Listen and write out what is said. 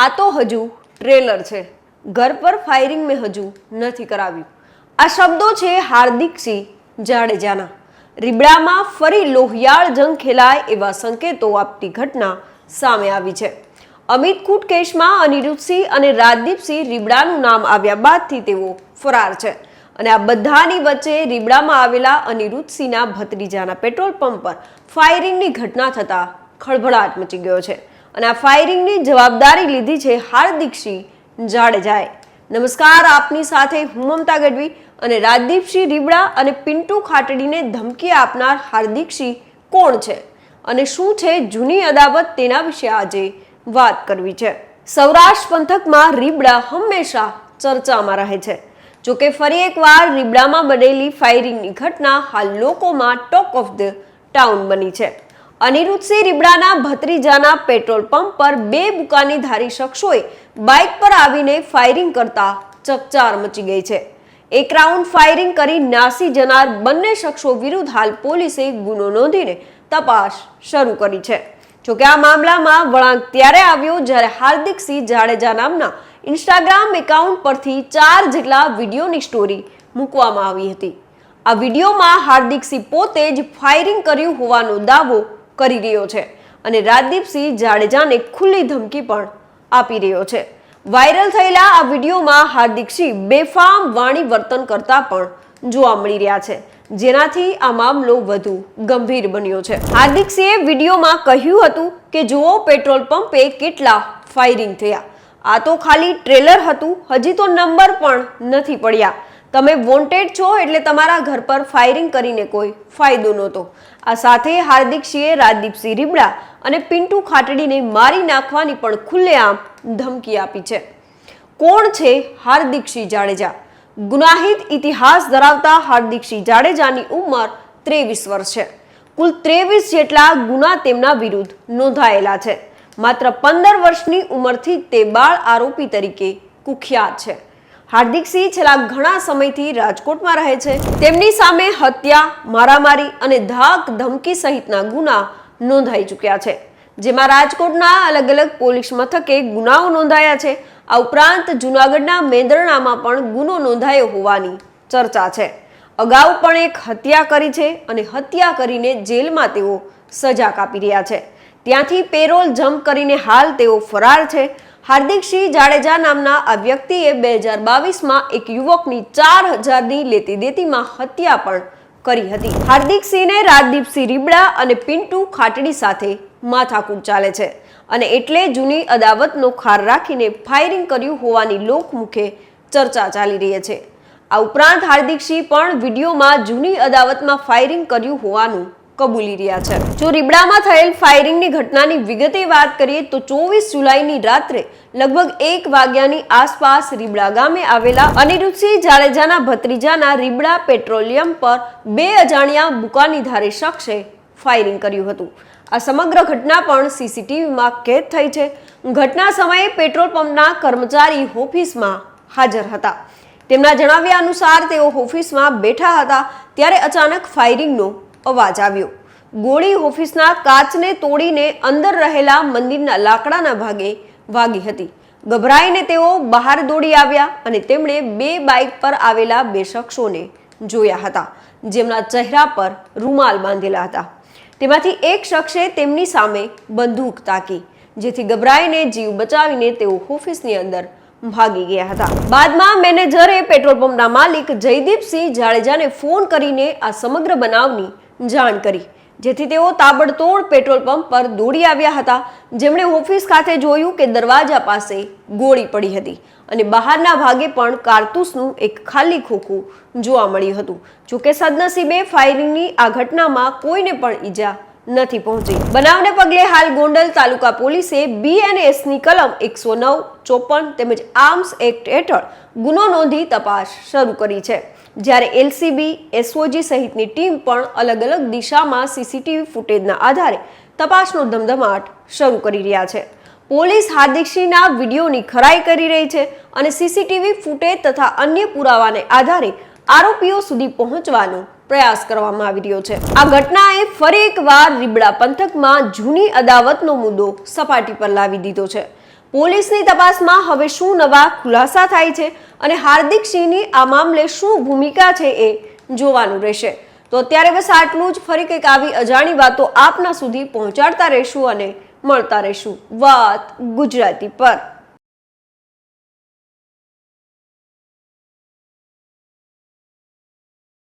આ તો હજુ ટ્રેલર છે. ઘર પર ફાયરિંગ મેં હજુ નથી કરાવ્યું. આ શબ્દો છે હાર્દિકસિંહ જાડેજાના. રીબડામાં ફરી લોહિયાળ જંગ ખેલાય એવા સંકેતો આપતી ઘટના સામે આવી છે. અમિત કૂટ કેસમાં અનિરુદ્ધસિંહ અને રાજદીપસિંહ રીબડાનું નામ આવ્યા બાદથી તેઓ ફરાર છે. અને આ બધાની વચ્ચે રીબડામાં આવેલા અનિરુદ્ધસિંહના ભત્રીજાના પેટ્રોલ પંપ પર ફાયરિંગની ઘટના થતાં ખળભળાટ મચી ગયો છે. અને આ ફાયરિંગની જવાબદારી લીધી છે હાર્દિકસિંહ જાડેજાએ. નમસ્કાર, આપની સાથે હું મમતા ગઢવી અને રાજદીપસિંહ રીબડા અને પિન્ટુ ખાટડીને ધમકી આપનાર હાર્દિકસિંહ કોણ છે અને શું છે જૂની અદાવત તેના વિશે આજે વાત કરવી છે. સૌરાષ્ટ્ર પંથકમાં રીબડા હંમેશા ચર્ચામાં રહે છે. જોકે ફરી એકવાર રીબડામાં બનેલી ફાયરિંગની ઘટના હાલ લોકોમાં ટોક ઓફ ધ ટાઉન બની છે. અનિરુદ્ધસિંહ રીબડાના ભત્રીજાના પેટ્રોલ પંપ પર બે બુકાની ધારી શખ્સોએ બાઇક પર આવીને ફાયરિંગ કરતા ચકચાર મચી ગઈ છે. એક રાઉન્ડ ફાયરિંગ કરી નાસી જનાર બંને શખ્સો વિરુદ્ધ હાલ પોલીસે ગુનો નોંધીને તપાસ શરૂ કરી છે. જોકે આ મામલામાં વળાંક ત્યારે આવ્યો જ્યારે હાર્દિકસિંહ જાડેજા નામના ઇન્સ્ટાગ્રામ એકાઉન્ટ પરથી ચાર જેટલા વિડીયોની સ્ટોરી મૂકવામાં આવી હતી. આ વિડીયોમાં હાર્દિકસિંહ પોતે જ ફાયરિંગ કર્યું હોવાનો દાવો કરી રહ્યો છે અને રાજદીપસિંહ જાડેજાને ખુલ્લી ધમકી પણ આપી રહ્યો છે. વાયરલ થયેલા આ વિડીયોમાં હાર્દિકસિંહ બેફામ વાણી વર્તન કરતા પણ જોવા મળી રહ્યા છે, જેનાથી આ મામલો વધુ ગંભીર બન્યો છે. હાર્દિકસિંહે વિડીયોમાં કહ્યું હતું કે, જુઓ, પેટ્રોલ પંપે કેટલા ફાયરિંગ થયા. આ તો ખાલી ટ્રેલર હતું, હજી તો નંબર પણ નથી પડ્યા. તમે વોન્ટેડ છો એટલે તમારા ઘર પર ફાયરિંગ કરીને કોઈ ફાયદો નહોતો. આ સાથે હાર્દિક સિંહે રાજદીપસિંહ રીબડા અને પિન્ટુ ખાટડીને મારી નાખવાની પણ ખુલ્લેઆમ ધમકી આપી છે. કોણ છે હાર્દિકસિંહ જાડેજા? ગુનાહિત ઇતિહાસ ધરાવતા હાર્દિકસિંહ જાડેજાની ઉંમર ત્રેવીસ વર્ષ છે. કુલ ત્રેવીસ જેટલા ગુના તેમના વિરુદ્ધ નોંધાયેલા છે. માત્ર પંદર વર્ષની ઉંમરથી તે બાળ આરોપી તરીકે કુખ્યાત છે. હાર્દિકસિંહ છેલ્લા ઘણા સમયથી રાજકોટમાં રહે છે. તેમની સામે હત્યા, મારામારી અને ધાક ધમકી સહિતના ગુના નોંધાઈ ચૂક્યા છે. જેમાં રાજકોટના અલગ અલગ પોલીસ મથકે ગુનાઓ નોંધાયા છે. આ ઉપરાંત જૂનાગઢના મેંદરણામાં પણ ગુનો નોંધાયો હોવાની ચર્ચા છે. અગાઉ પણ એક હત્યા કરી છે અને હત્યા કરીને જેલમાં તેઓ સજા કાપી રહ્યા છે. ત્યાંથી પેરોલ જમ્પ કરીને હાલ તેઓ ફરાર છે. હાર્દિકસિંહ જાડેજા નામના આ વ્યક્તિએ બે હજાર બાવીસમાં એક યુવકની ચાર હજારની લેતી દેતીમાં હત્યા પણ કરી હતી. હાર્દિકસિંહને રાજદીપસિંહ રીબડા અને પિન્ટુ ખાટડી સાથે માથાકૂટ ચાલે છે અને એટલે જૂની અદાવતનો ખાર રાખીને ફાયરિંગ કર્યું હોવાની લોકમુખે ચર્ચા ચાલી રહી છે. આ ઉપરાંત હાર્દિકસિંહ પણ વિડીયોમાં જૂની અદાવતમાં ફાયરિંગ કર્યું હોવાનું કબૂલી રહ્યા છે. જો રીબડામાં થયેલ ફાયરિંગની ઘટનાની વિગતે વાત કરીએ તો ચોવીસ જુલાઈની રાત્રે લગભગ એક વાગ્યાની આસપાસ રીબડા ગામે આવેલા અનિરુદ્ધસિંહ જાડેજાના ભત્રીજાના રીબડા પેટ્રોલિયમ પર બે અજાણ્યા બુકાનીધારી શખ્સે ફાયરિંગ કર્યું હતું. આ સમગ્ર ઘટના પણ સીસીટીવીમાં કેદ થઈ છે. ઘટના સમયે પેટ્રોલ પંપના કર્મચારી ઓફિસમાં હાજર હતા. તેમના જણાવ્યા અનુસાર તેઓ ઓફિસમાં બેઠા હતા, ત્યારે અચાનક ફાયરિંગનો અવાજ આવ્યો. ગોળી ઓફિસના કાચને તોડીને અંદર રહેલા મંદિરના લાકડાના ભાગે વાગી હતી. ગભરાઈને તેઓ બહાર દોડી આવ્યા અને તેમણે બે બાઇક પર આવેલા બે શખ્સોને જોયા હતા, જેમના ચહેરા પર રૂમાલ બાંધેલા હતા. તેમાંથી એક શખ્સે તેમની સામે બંદૂક તાકી, જેથી ગભરાઈને જીવ બચાવીને તેઓ ઓફિસની અંદર ભાગી ગયા હતા. બાદમાં મેનેજરે પેટ્રોલ પંપના માલિક જયદીપસિંહ જાડેજાને ફોન કરીને આ સમગ્ર બનાવની જાણ કરી. જેથી તેઓ તાબડતોડ પેટ્રોલ પંપ પર દોડી આવ્યા હતા. જેમણે ઓફિસ ખાતે જોયું કે દરવાજા પાસે ગોળી પડી હતી અને બહારના ભાગે પણ કારતૂસનું એક ખાલી ખોખું જોવા મળ્યું હતું. જોકે સદનસીબે ફાયરિંગની આ ઘટનામાં કોઈને પણ ઈજા નથી પહોંચી. બનાવને પગલે હાલ ગોંડલ તાલુકા પોલીસે બીએનએસની કલમ એકસો નવ, ચોપન તેમજ આર્મ્સ એક્ટ હેઠળ ગુનો નોંધી તપાસ શરૂ કરી છે. જ્યારે એલસીબી, એસઓજી સહિતની ટીમ પણ અલગ અલગ દિશામાં સીસીટીવી ફૂટેજના આધારે તપાસનો ધમધમાટ શરૂ કરી રહ્યા છે. પોલીસ હાર્દિકસિંહના વિડીયોની ખરાઈ કરી રહી છે અને સીસીટીવી ફૂટેજ તથા અન્ય પુરાવાને આધારે આરોપીઓ સુધી પહોંચવાનો પ્રયાસ કરવામાં આવી રહ્યો છે. આ ઘટનાએ ફરી એકવાર રીબડા પંથકમાં જૂની અદાવતનો મુદ્દો સપાટી પર લાવી દીધો છે. પોલીસની તપાસમાં હવે શું નવા ખુલાસા થાય છે અને હાર્દિક સિંહની આ મામલે શું ભૂમિકા છે એ જોવાનું રહેશે. તો અત્યારે બસ આટલું જ. ફરી કંઈક આવી અજાણી વાતો આપના સુધી પહોંચાડતા રહીશું અને મળતા રહીશું. વાત ગુજરાતી પર.